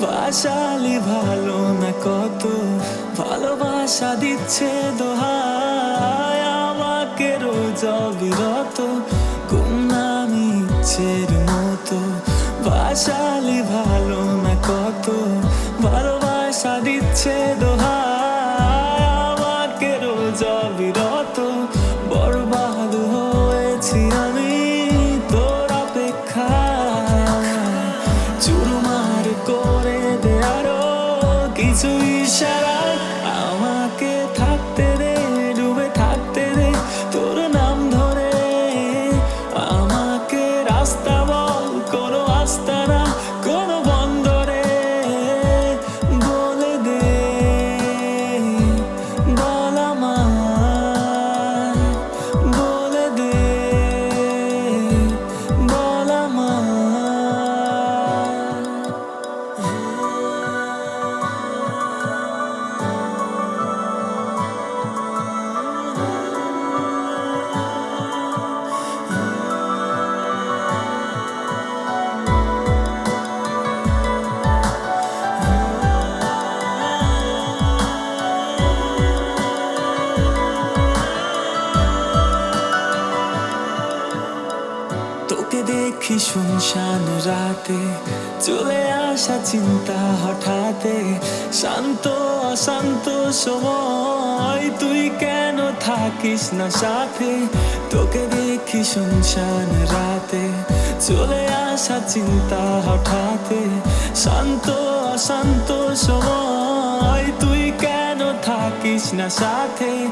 বাসালি ভালো না কত? ভালোবাসা দিচ্ছে দোহায় আমাকে রোজ অবিরত। গুমনামি ইচ্ছের মতো। বাসালি ভালো না কত? ভালোবাসা দিচ্ছে দোহায় আমাকে রোজ অবিরত। কিছু ইশারা দেখি শুনশান রাতে। চলে আসা চিন্তা হঠাতে। শান্ত, অশান্ত সময় তুই কেন থাকিস না সাথে? তোকে দেখি শুনশান রাতে। চলে আসা চিন্তা হঠাতে। শান্ত, অশান্ত সময় তুই কেন থাকিস না সাথে?